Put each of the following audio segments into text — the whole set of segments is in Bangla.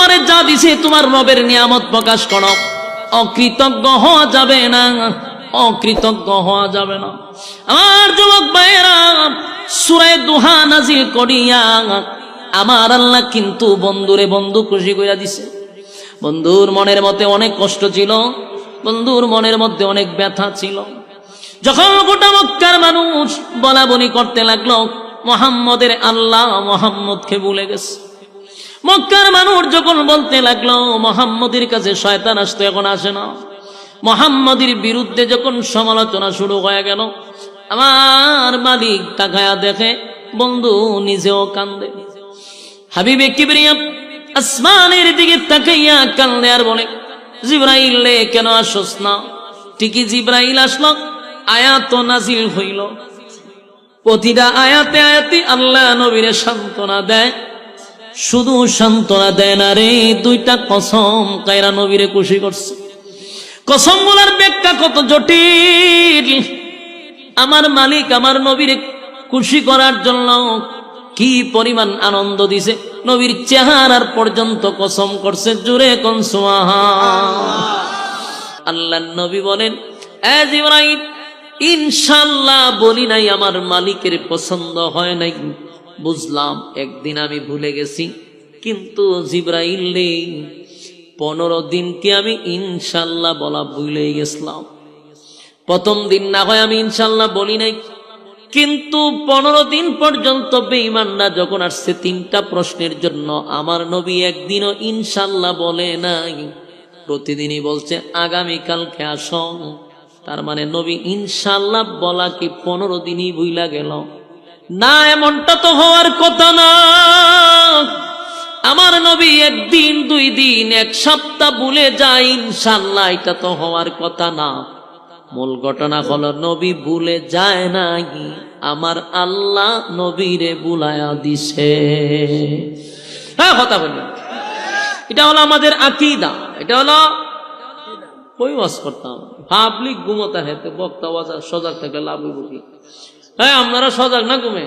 তোমারে যা দিছে তোমার রবের নিয়ামত প্রকাশ করো। অকৃতজ্ঞ হওয়া যাবে না, অকৃতজ্ঞ হওয়া যাবে না। আমার যুবক ভাইয়েরা, সুরে দুহা নাজিল করিয়া আমার আল্লাহ কিন্তু বন্ধুরে বন্ধু খুশি করিয়া দিছে। বন্ধুর মনের মধ্যে অনেক কষ্ট ছিল, বন্ধুর মনের মধ্যে অনেক ব্যথা ছিল। যখন গোটা মক্কার মানুষ বলা বলি করতে লাগল, মোহাম্মদের আল্লাহ মোহাম্মদকে ভুলে গেছে। মক্কার মানুষ যখন বলতে লাগল, মোহাম্মদের কাছে শয়তান আসতো এখন আসে না। মোহাম্মদের বিরুদ্ধে যখন সমালোচনা শুরু হয়ে গেল, আমার মালিক তাকায়া দেখে, বন্ধু নিজেও কান্দে। হাবিবে কিবরিয়া আসমানের দিকে তাকাইয়া কান্দে আর বলে, জিব্রাইল রে কেন আসস না? ঠিকই জিব্রাইল আসলো আয়াত নাজিল হইল। প্রতিটা আয়াতে আয়াতে আল্লাহ নবীরে সান্ত্বনা দেয় শুধু সান্ত্বনা দেয় না রে, দুইটা কসম কায়রা নবীরে খুশি করছে। কসম বলার ব্যাখ্যা কত জটিল। আমার মালিক আমার নবীরে খুশি করার জন্য কি পরিমাণ আনন্দ দিছে। নবীর চেহারার পর্যন্ত কসম করছে, জুড়ে কনসুয়াহা আল্লাহ নবী বলেন ইনশাল্লাহ বলি নাই, আমার মালিকের পছন্দ হয় নাই। বুঝলাম, একদিন আমি ভুলে গেছি, কিন্তু জিব্রাইল রে পনেরো দিনকে আমি ইনশাল্লাহ বলা ভুলে গেছিলাম। প্রথম দিন না হয় আমি ইনশাল্লাহ বলি নাই, কিন্তু পনেরো দিন পর্যন্ত বেইমানরা যখন আসছে তিনটা প্রশ্নের জন্য, আমার নবী একদিনও ইনশাল্লাহ বলে নাই। প্রতিদিনই বলছে, আগামীকালকে আসো। তার মানে নবী ইনশাল্লাহ বলা কি পনেরো দিনই বুইলা গেল। না, এমনটা তো হওয়ার কথা না। আমার নবী একদিন, দুই দিন, এক সপ্তাহ ভুলে যায় ইনশাল্লাহ এটা তো হওয়ার কথা না। মূল ঘটনা হলো, নবী ভুলে যায় নাই। আমার আল্লাহ নবীরে বুলায়া দিছে। হ্যাঁ কথা বললাম এটা হলো আমাদের আকিদা। এটা হলো কই ওয়াজ করতাম? পাবলিক ঘুমোতা হেতে বক্তা ওয়াজ সজাগ থাকলে লাভ কি? হ্যাঁ আপনারা সজাগ না ঘুমে?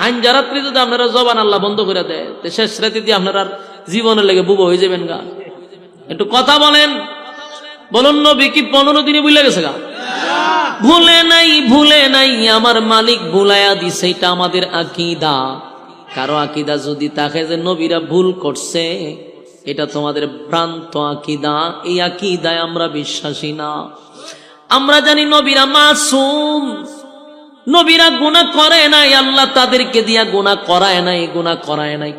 হাঞ্জা রাত্রি যদি আপনারা জবান আল্লাহ বন্ধ করে দেয় শেষ রাতে দিয়ে আপনারা আর জীবনের লেগে বুবো হয়ে যাবেন গা। একটু কথা বলেন। বলুন, নবী কি পনেরো দিনে ভুলে গেছে গা? ভুলে নাই ভুলে নাই, আমার মালিক ভুলাইয়া দিছে, এটা আমাদের আকিদা। কারও আকিদা যদি তাকে যে নবীরা ভুল করছে, এটা তোমাদের ভ্রান্ত আকিদা। এই আকিদায় আমরা বিশ্বাসী না। আমরা জানি নবীরা মাসুম। নবীরা গুণা করে নাই, আল্লাহ তাদেরকে দিয়া গুণা করায় নাই গুণা করায় নাই।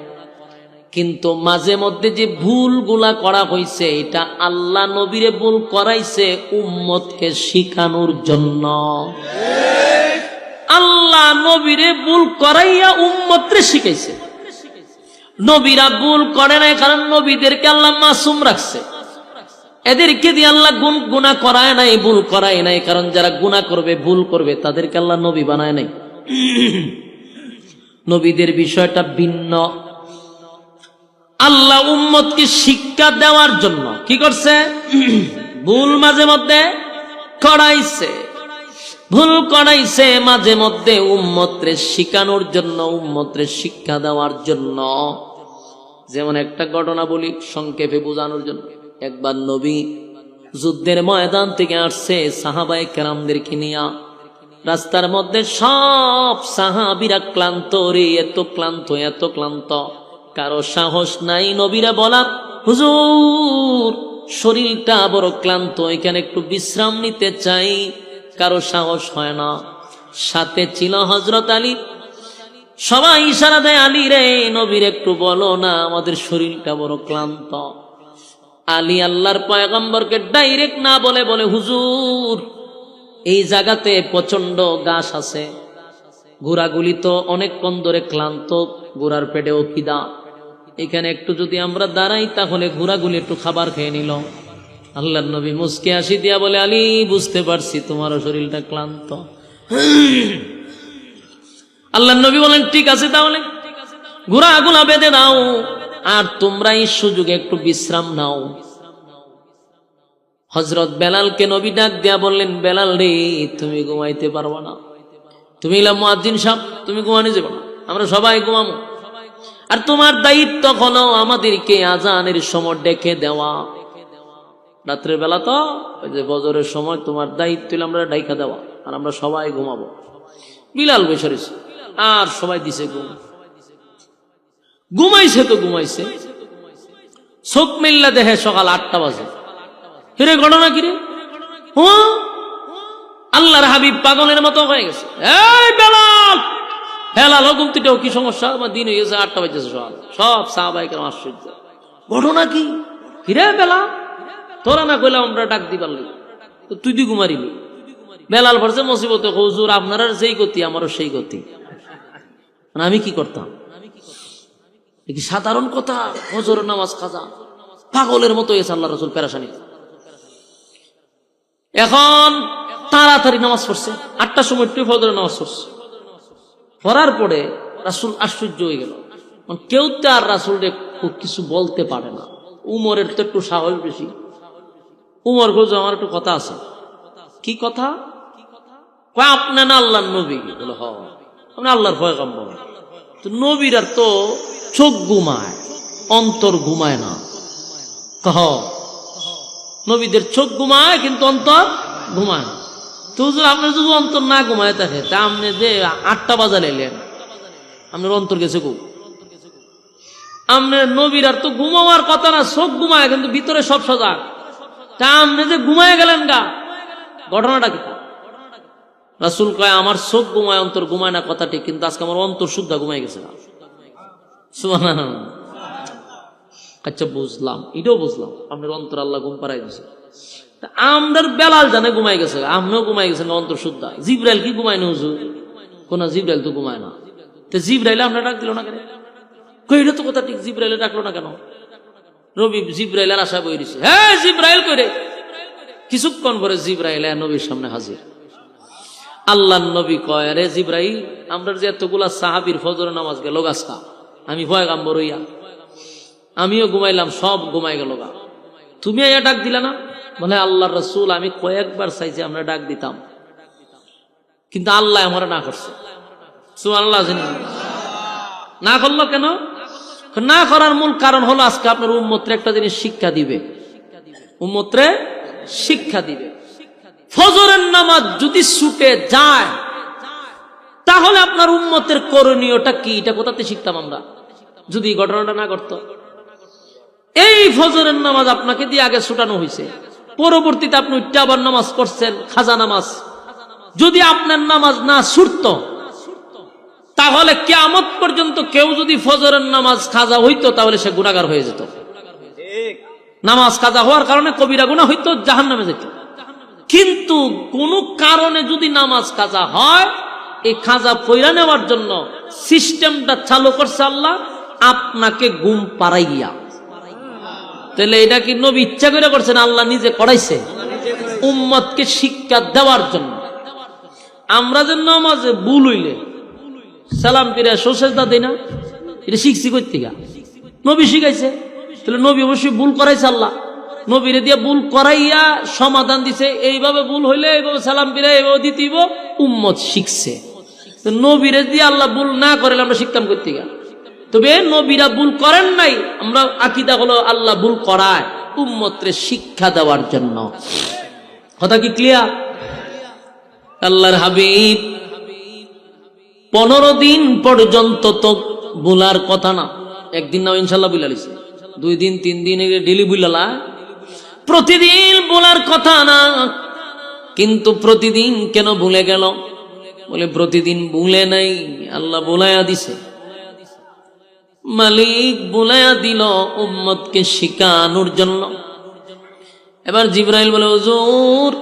কিন্তু মাঝে মধ্যে যে ভুলগুলা করা হয়েছে এটা আল্লাহ নবীরে ভুল করাইছে উম্মতকে শিখানোর জন্য। আল্লাহ নবীরে ভুল করাইয়া উম্মতরে শিখাইছে। নবীরা ভুল করে নাই, কারণ নবীদেরকে আল্লাহ মাসুম রাখছে। এদেরকে দিয়ে আল্লাহ গুণ গুণা করায় নাই, ভুল করায় নাই, কারণ যারা গুণা করবে, ভুল করবে, তাদেরকে আল্লাহ নবী বানায় নাই। নবীদের বিষয়টা ভিন্ন। আল্লাহ উম্মতকে শিক্ষা দেওয়ার জন্য কি করছে? ভুল মাঝে মধ্যে করাইছে। ভুল করাইছে মাঝে মধ্যে উম্মত্রে শিখানোর জন্য, উম্মত্রে শিক্ষা দেওয়ার জন্য। যেমন একটা ঘটনা বলি, সংক্ষেপে বোঝানোর জন্য। একবার নবী যুদ্ধের ময়দান থেকে আসছে সাহাবাই কেরামদেরকে নিয়া। রাস্তার মধ্যে সব সাহাবিরা ক্লান্ত, রে, এত ক্লান্ত এত ক্লান্ত। কারও সাহস নাই নবীরা বলার। হুজুর, শরীরটা বড় ক্লান্ত, এখানে একটু বিশ্রাম নিতে চাই। কারও সাহস হয় না। সাথে ছিল হজরত আলী। সবাই ইশারা দেয়, আলী রে, নবীর একটু বলো না, আমাদের শরীরটা বড় ক্লান্ত। আলী আল্লাহর পয়গম্বরকে ডাইরেক্ট না বলে বলে, হুজুর, এই জায়গাতে প্রচণ্ড গাছ আছে। ঘোড়াগুলি তো অনেকক্ষণ ধরে ক্লান্ত ঘোড়ার পেটেও খিদা। এখানে একটু যদি আমরা দাঁড়াই, তাহলে ঘোড়াগুলি একটু খাবার খেয়ে নিল। আল্লাহ নবী মুসকে আসি দিয়া বলে, আলী, বুঝতে পারছি তোমারও শরীরটা ক্লান্ত। আল্লাহ নবী বলেন, ঠিক আছে তাহলে ঘোড়াগুলা বেঁধে দাও। আর তোমরা এই সুযোগে একটু বিশ্রাম নাও। হজরত বেলালকে নবী ডাক দিয়া বললেন, বেলাল রে, তুমি ঘুমাইতে পারব না। তুমি এলাম মুয়াজ্জিন সাহেব, তুমি ঘুমানি যাব না। আমরা সবাই ঘুমামো আর তোমার দায়িত্ব হলো আমাদেরকে আজানের সময় ডেকে দেওয়া। রাত্রের বেলা তো ওই যে বজরের সময় তোমার দায়িত্ব আমরা ডাইকা দেওয়া, আর আমরা সবাই ঘুমাবো। বিলাল বৈশারিস আর সবাই দিছে ঘুম। ঘুমাইছে তো ঘুমাইছে। চোখ মিল্লা দেখে সকাল আটটা বাজে। হিরে ঘটনা কিরে ও আল্লাহর হাবিব পাগলের মতো হয়ে গেছে। এই বেলাল! হুকুম তুইটাও কি সমস্যা? আমার দিন হয়ে গেছে, আটটা বাজেছে সকাল। সব সাহাবাই কেন আশ্চর্য। ঘটনা কি? হিরে বেলা তোরা না কইলাম আমরা ডাক দি পারলি তুই তুই ঘুমারিলি। বেলাল ভরছে মুসিবতে হজুর, আপনার যেই গতি, আমারও সেই গতি। মানে আমি কি করতাম? কি সাধারণ কথা? হজর নামাজ খাজা পাগলের মতো এসে আল্লাহ রসুল পেরাসানি এখন তাড়াতাড়ি নামাজ পড়ছে, আটটার সময় একটু ফজর নামাজ পড়ছে। পড়ার পরে রাসুল আশ্চর্য হয়ে গেল। কেউ তো আর রাসুল কিছু বলতে পারে না। উমরের তো একটু সাহস বেশি। উমর গোজ আমার একটু কথা আছে। কি কথা? কয়, আপনি না আল্লাহর নবী? বলে, হ। আপনি আল্লাহর ভয় কাম্য নবীর আর তো চোখ ঘুমায়, অন্তর ঘুমায় না। কহ, নবীদের চোখ ঘুমায়, কিন্তু অন্তর ঘুমায় না। তো আপনার যদি অন্তর না ঘুমায় থাকে, তা আপনি যে আটটা বাজা লাইলেন আপনার অন্তর গেছে গু আপনার নবীর আর তো ঘুমাবার কথা না, চোখ ঘুমায়, কিন্তু ভিতরে সব সজাগ। তা আপনি যে ঘুমায় গেলেন গা, ঘটনাটা কি? রাসুল কয়, আমার চোখ ঘুমায়, অন্তর ঘুমায় না, কথা ঠিক, কিন্তু আজকে আমার অন্তর শুদ্ধা ঘুমায় গেছে না সুবহানাল্লাহ। আচ্ছা বুঝলাম। এটাও বুঝলাম। আপনার অন্তর আল্লাহ ঘুম পাড়াই দিছে তা আমরার বেলাল জানে ঘুমাই গেছে। আমরাও ঘুমাই গেছেন অন্তর শুদ্ধা জিব্রাইল কি ঘুমায় না হুজুর? কোন জিব্রাইল তো ঘুমায় না। তো জিব্রাইল আপনার ডাক দিল না কেন? কইলে তো কথা ঠিক, জিব্রাইলে ডাকলো না কেন? রবি জিব্রাইলের আশা বই দিছে। হ্যাঁ জিব্রাইল করে কিছুক্ষণ পরে জিব্রাইল নবীর সামনে হাজির। আল্লাহ নবী কয় রে জিব্রাইল, আমরা যে এতগুলা সাহাবির ফজর নামাজ গেল গাছটা আমি ভয় গাম্বর হইয়া। আমিও ঘুমাইলাম, সব ঘুমাই গেল গা। তুমি এ ডাক দিলা না? বলে আল্লাহ রসুল, আমি কয়েকবার চাইছি আমরা ডাক দিতাম। কিন্তু আল্লাহ আমার না করছে। না করল কেন? না করার মূল কারণ হলো আজকে আপনার উম্মত্রে একটা জিনিস শিক্ষা দিবে। উম্মত্রে শিক্ষা দিবে। ফজরের নামাজ যদি ছুটে যায় তাহলে আপনার উম্মতের করণীয়টা কি? এটা কোথাতে শিখতাম আমরা? যদি ঘটনাটা না করতো এই ফজরের নামাজ আপনাকে দিয়ে আগে ছুটানো হয়েছে পরবর্তীতে আপনি উঠতে আবার নামাজ পড়ছেন, খাজা নামাজ। যদি আপনার নামাজ না ছুটত, তাহলে কেমত পর্যন্ত কেউ যদি ফজরের নামাজ খাজা হইতো, তাহলে সে গুণাগার হয়ে যেত। নামাজ কাজা হওয়ার কারণে কবিরা গুণা হইতো জাহান নামে যেত কিন্তু কোন কারণে যদি নামাজ কাজা হয় এই খাজা পৈরা নেওয়ার জন্য সিস্টেমটা চালু করছে আল্লাহ, আপনাকে গুম পাড়াইয়া। তাহলে এটা কি নবী ইচ্ছা করে করছেন? আল্লাহ নিজে করাইছে। উম্মতকে শিক্ষা দেওয়ার জন্য। আমরা যে নামাজে ভুল হইলে, সালাম পিরে সোসেজদা দেই না। এটা শিখছি করতে গা নবী শিখাইছে। তাহলে নবী অবশ্যই ভুল করাইছে আল্লাহ। নবীরে দিয়ে ভুল করাইয়া সমাধান দিছে। এইভাবে ভুল হইলে, এইভাবে সালাম পিরে এইভাবে দিতেইব উম্মত শিখছে। নবীরে দিয়ে আল্লাহ ভুল না করেলে আমরা শিখতাম করতে গা তবে নবীরা ভুল করেন নাই, আমরা আকিদা হলো আল্লাহ ভুল করায় উম্মত্রে শিক্ষা দেওয়ার জন্য। কথা কি ক্লিয়ার আল্লাহর হাবিব, পনেরো দিন পর্যন্ত তো বুলার কথা না। একদিন না ইনশাল্লাহ বুলালিছে দুই দিন, তিন দিন ডেলি বুলালা প্রতিদিন বলার কথা না, কিন্তু প্রতিদিন কেন ভুলে গেল? বলে, প্রতিদিন ভুলে নাই, আল্লাহ বোলায়া দিছে। মালিক বোলায়া দিল উম্মতকে শিখানোর জন্য। এবার জিব্রাইল বলে, হুজুর,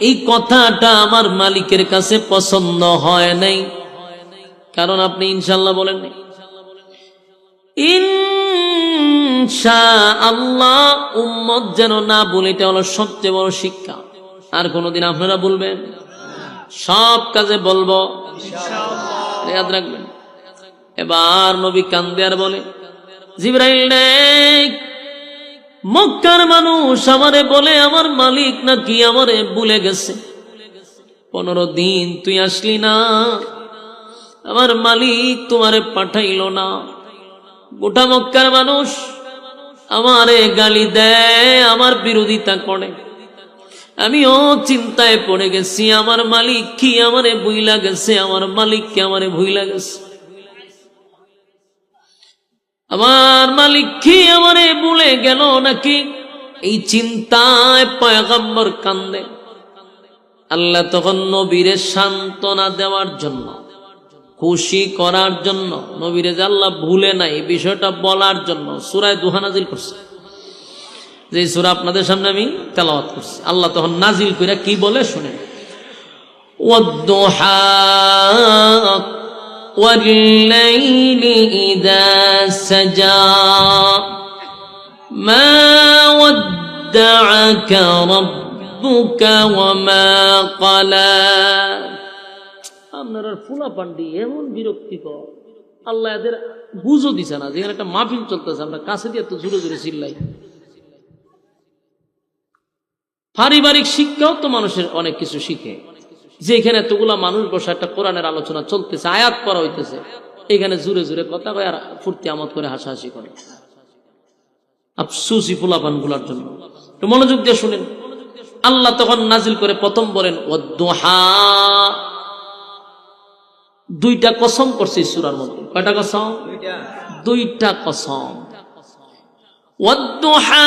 এই কথাটা আমার মালিকের কাছে পছন্দ হয় নাই। কারণ আপনি ইনশাল্লাহ বলেন নাই। আল্লাহ উম্মত যেন না বলে, এটা হলো সবচেয়ে বড় শিক্ষা। আর কোনোদিন আপনারা বলবেন সব কাজে বলব। ইয়াদ রাখবেন। এবার নবী কান্দে আর বলে, জিব্রাইল মক্কার মানুষ আমারে বলে, আমার মালিক নাকি আমারে ভুলে গেছে। পনেরো দিন তুই আসলি না, আমার মালিক তোমারে পাঠাইল না। গোটা মক্কার মানুষ আমারে গালি দেয়, আমার বিরোধিতা করে। আমিও চিন্তায় পড়ে গেছি, আমার মালিক কি আমারে ভুইলা গেছে, আমার মালিক কি আমারে ভুইলা গেছে? আমার মালিক কি আমারে ভুলে গেল নাকি? এই চিন্তায় পয়গম্বর কান্দে। আল্লাহ তখন নবীরে সান্ত্বনা দেওয়ার জন্য, খুশি করার জন্য, নবীরে যে আল্লাহ ভুলে নাই বিষয়টা বলার জন্য সুরায় দুহা নাজিল করছে। যে সুরা আপনাদের সামনে আমি তেলাওয়াত করছি আল্লাহ তখন নাজিল করে কি বলে শুনে والضحى والليل إذا سجى ما ودعك ربك وما قلى আপনার ফুলা পান্ডি এমন বিরক্তিকর আল্লাহ এদের বুঝও দিছে না যেখানে একটা মাহফিল চলতেছে আমরা কাছে দিয়ে তো জুড়ে জুড়ে চিল্লাই পারিবারিক শিক্ষাও তো মানুষের অনেক কিছু শিখে। যে এখানে এতগুলা মানুষ বসে একটা কোরআনের আলোচনা চলতেছে, আয়াত করা হইতেছে, এখানে জুড়ে জুড়ে কথা কয় আর ফুর্তি আমত করে হাসাহাসি করে। আফসুসি ফুলাপানগুলার জন্য মনোযোগ দিয়ে শুনেন। আল্লাহ তখন নাজিল করে প্রথম বলেন দুইটা কসম করছে সুরার মধ্যে। কয়টা কসম? দুইটা কসম। অদ্দোহা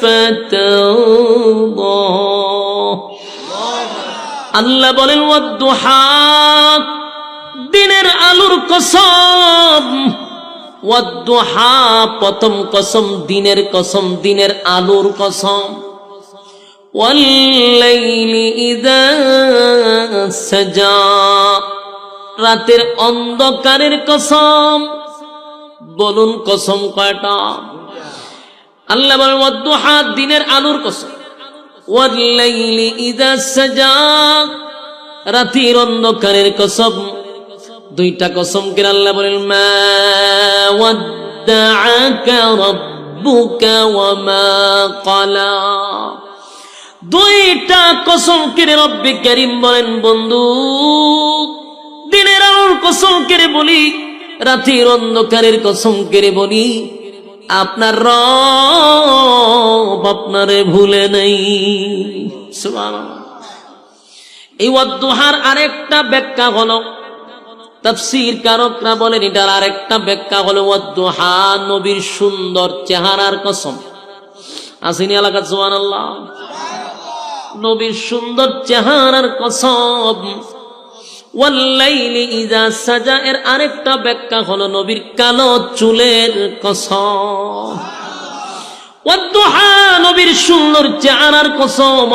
فترضى আল্লাহ বলেন ওয়াদ্দুহা দিনের আলোর কসম ওয়াদ্দুহা প্রথম কসম দিনের কসম দিনের আলোর কসম ওয়াল্লাইলি ইযা সাজা রাতের অন্ধকারের কসম বলুন কসম কয়টা আল্লাহ বলেন ওয়াদ্দুহা দিনের আলোর কসম। ওয়াল্লাইলি ইযা সাজা, রাতের অন্ধকারের কসম। দুইটা কসম কে আল্লাহ বলেন, মা ওয়াদ্দাআকা রাব্বুকা ওয়া মা ক্বালা। দুইটা কসম কেড়ে রব্বে করিম বলেন, বন্ধু, দিনের আলোর কসম কেড়ে বলি, রাতের অন্ধকারের কসম কেড়ে বলি আপনার রব আপনারে ভুলে নেই। এই অদ্দোহার আরেকটা ব্যাখ্যা হলো তাফসীর কারকরা বলেন এটার আরেকটা ব্যাখ্যা হলো অদ্দোহা নবীর সুন্দর চেহারার কসম। আসিনি এলাকা আল্লাহ নবীর সুন্দর চেহারার কসম। ইজা সাজা, এর আরেকটা ব্যাখ্যা হলো নবীর চুলের কসম। নবীর সুন্দর কসম।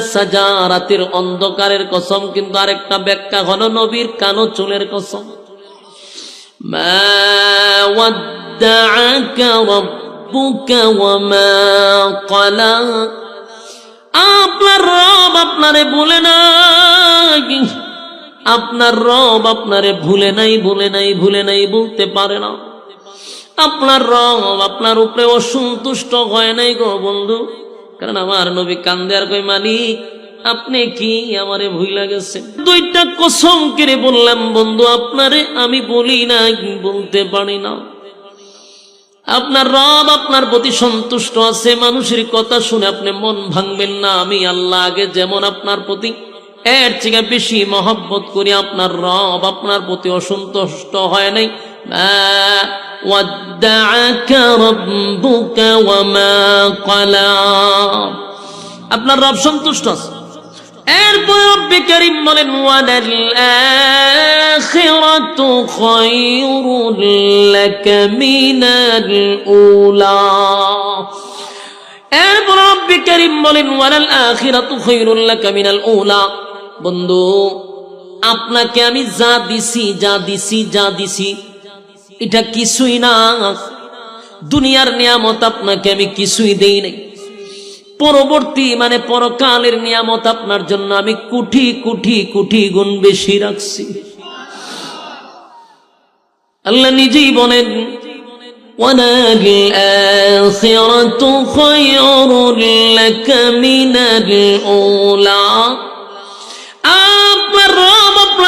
সাজা, রাতের অন্ধকারের কসম। কিন্তু আরেকটা ব্যাখ্যা হলো নবীর কালো চুলের কসম। আপনার রব আপনারে ভুলে নাই। আপনার রব আপনারে ভুলে নাই ভুলে নাই ভুলে নাই বলতে পারে না। আপনার রব আপনার উপরে অসন্তুষ্ট হয় নাই গো বন্ধু। কারণ আমার নবী কান্দে আর কই মালিক, আপনি কি আমারে ভুইলা গেছে দুইটা কসম কেড়ে বললাম, বন্ধু, আপনারে আমি বলি না বলতে পারি না। আপনার রব আপনার প্রতি সন্তুষ্ট আছে, মানুষের কথা শুনে আপনি মন ভাঙবেন না। আমি আল্লাহ আগে যেমন আপনার প্রতি এর থেকে বেশি মহব্বত করি আপনার রব, আপনার প্রতি অসন্তুষ্ট হয় নাই। আপনার রব সন্তুষ্ট আছে। এরপর রব্বে করিম বলেন ওয়ালাল আখিরাতু খায়রুল লাকা এরপর বলেন ওয়ালাল আখিরাতু খায়রুল লাকা মিনাল উলা। বন্ধু আপনাকে আমি যা দিছি যা দিছি যা দিছি এটা কিছুই না দুনিয়ার নিয়ামত আপনাকে আমি কিছুই দেই নাই পরবর্তী মানে পরকালের নিয়ামত আপনার জন্য আমি কুঠি কুঠি কুঠি গুণ বেশি রাখছি আল্লাহ নিজেই বলেন وللآخرة خير لك من الأولى আপনার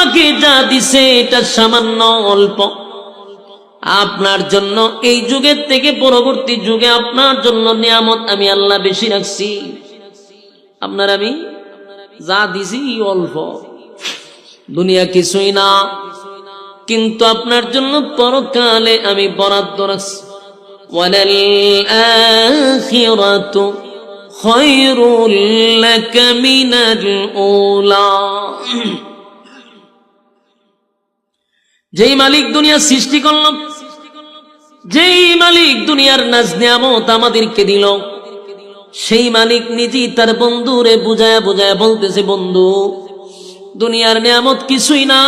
রব আপনাকে যা দিছে এটা সামান্য অল্প আপনার জন্য এই যুগের থেকে পরবর্তী যুগে আপনার জন্য নিয়ামত আমি আল্লাহ বেশি রাখছি আপনার আমি যা দিছি অল্প দুনিয়া কিছুই না কিন্তু আপনার জন্য পরকালে আমি বরাদ্দ রাখছি وَلَلْآخِرَةُ خَيْرٌ لَكَ مِنَ الْأُولَى যেই মালিক দুনিয়া সৃষ্টি করলাম, যেই মালিক দুনিয়ার নাজ নিয়ামত আমাদেরকে দিল, সেই মালিক নিজেই তার বন্ধুরে বুঝায় বুঝায় বলতেছে, বন্ধু, দুনিয়ার নিয়ামত কিছুই না।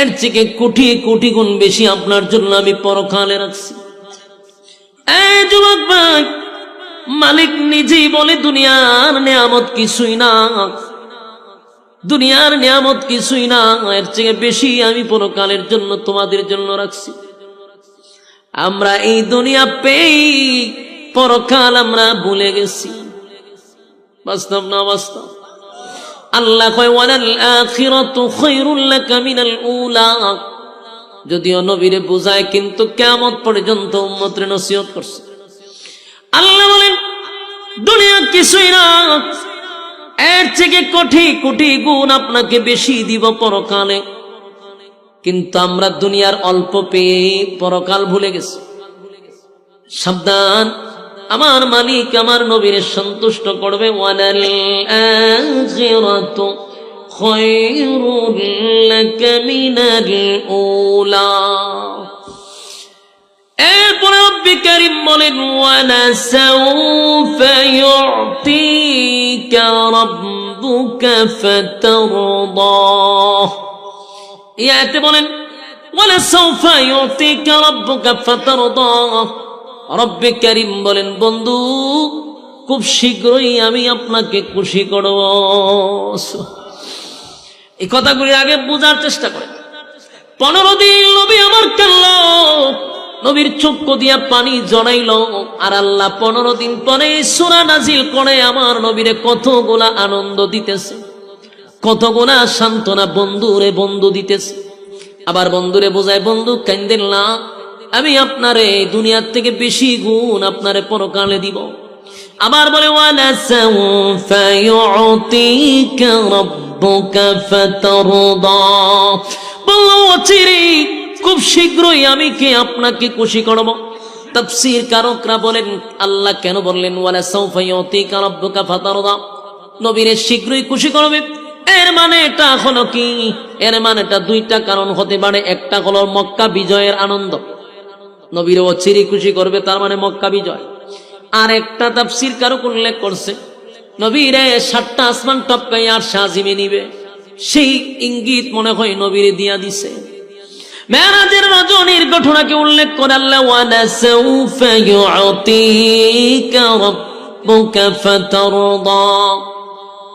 এর থেকে কোটি কোটি গুণ বেশি আপনার জন্য আমি পরকালে রাখছি। ভাই, মালিক নিজেই বলে, দুনিয়ার নিয়ামত কিছুই না। দুনিয়ার নিয়ামত কিছুই না, এর থেকে বেশি আমি পরকালের জন্য তোমাদের জন্য রাখছি। আমরা এই দুনিয়া পেয়ে পরকাল আমরা ভুলে গেছি। বাস্তব না বাস্তব? আল্লাহ কয়, ওয়ালাল আখিরাতু খায়রুল লাকা মিনাল উলা। যদিও নবীরে বুঝায়, কিন্তু কিয়ামত পর্যন্ত উম্মতের নসিহত করছে। আল্লাহ বলেন, দুনিয়া কিছুই না এর থেকে কোটি কোটি গুণ আপনাকে বেশি দিব পরকালে। কিন্তু আমরা দুনিয়ার অল্প পেয়ে পরকাল ভুলে গেছি। সাবধান, আমার মালিক আমার নবীর সন্তুষ্ট করবে। ওয়ালাল আখিরাতু মিনাল রব্বি কারীম বলেন ফাতারদা। ইয়াতে বলেন, ওয়ালা সাউফা ইউতিকা রাব্বুকা ফাতারদা। রব্বে বলেন, বন্ধু, খুব শীঘ্রই আমি আপনাকে খুশি করব। এই কথাগুলি আগে বোঝার চেষ্টা করেন। পনেরো দিন নবী আমার কাল্ল নবীর চক্ষু দিয়া পানি জড়াইল, আর আল্লাহ পনেরো দিন পরে সোনা নাজিল করে আমার নবীরে কতগুলা আনন্দ দিতেছে, কতগুলা সান্ত্বনা বন্ধুরে বন্ধু দিতেছে। আবার বন্ধুরে বোঝায়, বন্ধু কান্দেন না, আমি আপনারে দুনিয়ার থেকে বেশি গুণ আপনারে পরকালে দিব। আবার বলে, ওয়ালা খুব শীঘ্রই আমি কে আপনাকে খুশি করব? তাফসীর কারকরা বলেন, আল্লাহ কেন বললেন, ওয়ালা সাউফা ইউতিকা রাব্বুকা ফাতারদা নবীরে শীঘ্রই খুশি করবে। এর মানে এটা হলো কি? এর মানে এটা দুইটা কারণ হতে পারে। একটা হলো মক্কা বিজয়ের আনন্দ। নবীর অচিরি খুশি করবে, তার মানে মক্কা বিজয়। আর একটা তাফসির কারক উল্লেখ করছে, নবীরে সাতটা আসমান টপকাই আর সাজিমে নিবে। সেই ইঙ্গিত মনে হয় নবীরে দিয়া দিছে। মেরাজের রজনীর ঘটনাকে উল্লেখ করে আল্লাহ, ওয়ালা সাউফা ইউতিকা রাব্বুকা ফাতারদা।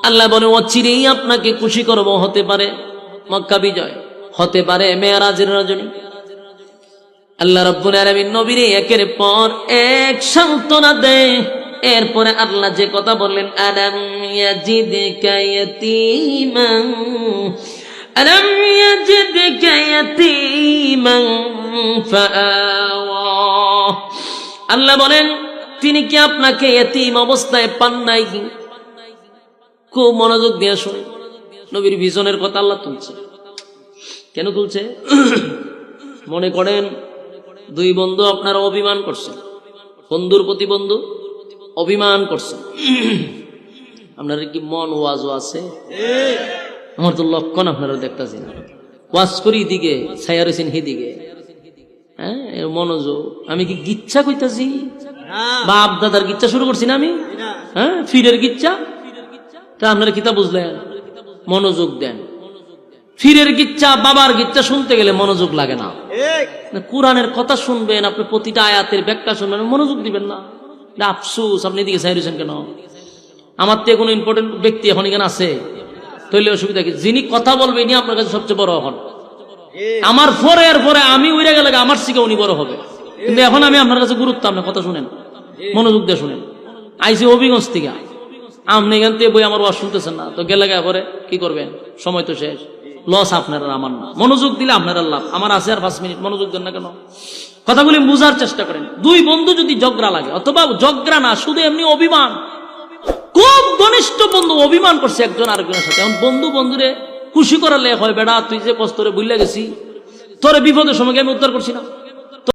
আল্লাহ বলে অচিরেই আপনাকে খুশি করব, হতে পারে মক্কা বিজয়, হতে পারে মেয়ারাজের রজনী। আল্লাহ রব্বুল আলামিন নবীরে একের পর এক সান্ত্বনা দেয়। এরপরে আল্লাহ যে কথা বললেন, আলাম ইয়াজিদকা ইয়াতীমান আলাম ইয়াজিদকা ইয়াতীমান ফাআওয়া আল্লাহ বলেন, তিনি কি আপনাকে এতিম অবস্থায় পান নাই? খুব মনোযোগ দিয়ে শুনে নবীর ভিজনের কথা আল্লাহ তুলছে। কেন তুলছে? মনে করেন, দুই বন্ধু আপনারা অভিমান করছেন। বন্ধুর প্রতি বন্ধু অভিমান করছেন। আপনার কি মন ওয়াজও আছে? আমার তো লক্ষণ আপনারা দেখতেছি না। ওয়াজ করি দিকে ছায়া রয়েছেন দিকে। হ্যাঁ মনোযোগ। আমি কি গিচ্ছা কইতাছি? বাপ দাদার গিচ্ছা শুরু করছি না আমি? হ্যাঁ ফিরের গিচ্ছা? তা আপনারা কিতা বুঝলেন? মনোযোগ দেন। ফিরের গিচ্ছা বাবার গিচ্ছা শুনতে গেলে মনোযোগ লাগে না। কোরআনের কথা শুনবেন আপনি প্রতিটা আয়াতের ব্যাখ্যা শুনবেন মনোযোগ দিবেন না। আফসুস আপনি এদিকে চাইছেন কেন আমার তো কোনো ইম্পর্টেন্ট ব্যক্তি এখন এখানে আছে? তৈলে অসুবিধা কি? যিনি কথা বলবে ইনি আপনার কাছে সবচেয়ে বড় হন। আমার পরে এর পরে আমি উড়ে গেলে আমার শিখে উনি বড় হবে। কিন্তু এখন আমি আপনার কাছে গুরুত্ব আপনার কথা শুনেন। মনোযোগ দিয়ে শুনেন। আইসি অভিগঞ্জ থেকে। আপনি এখান থেকে বই আমার ওয়াজ শুনতেছেন না। তো গেলে গা পরে কি করবেন? সময় তো শেষ। লস আপনার আমার না। মনোযোগ দিলে আপনার লাভ। আমার আছে আর পাঁচ মিনিট। মনোযোগ দেন না কেন? কথাগুলি বুঝার চেষ্টা করেন। দুই বন্ধু যদি জগরা লাগে অথবা জগরা না শুধু এমনি অভিমান খুব ঘনিষ্ঠ বন্ধু, অভিমান করছে একজন আরেকজনের সাথে। এখন বন্ধু বন্ধুরে খুশি করালে হয় বেড়া, তুই যে করে বুঝলে গেছি, তোরে বিপদের সময় আমি উদ্ধার করছি না?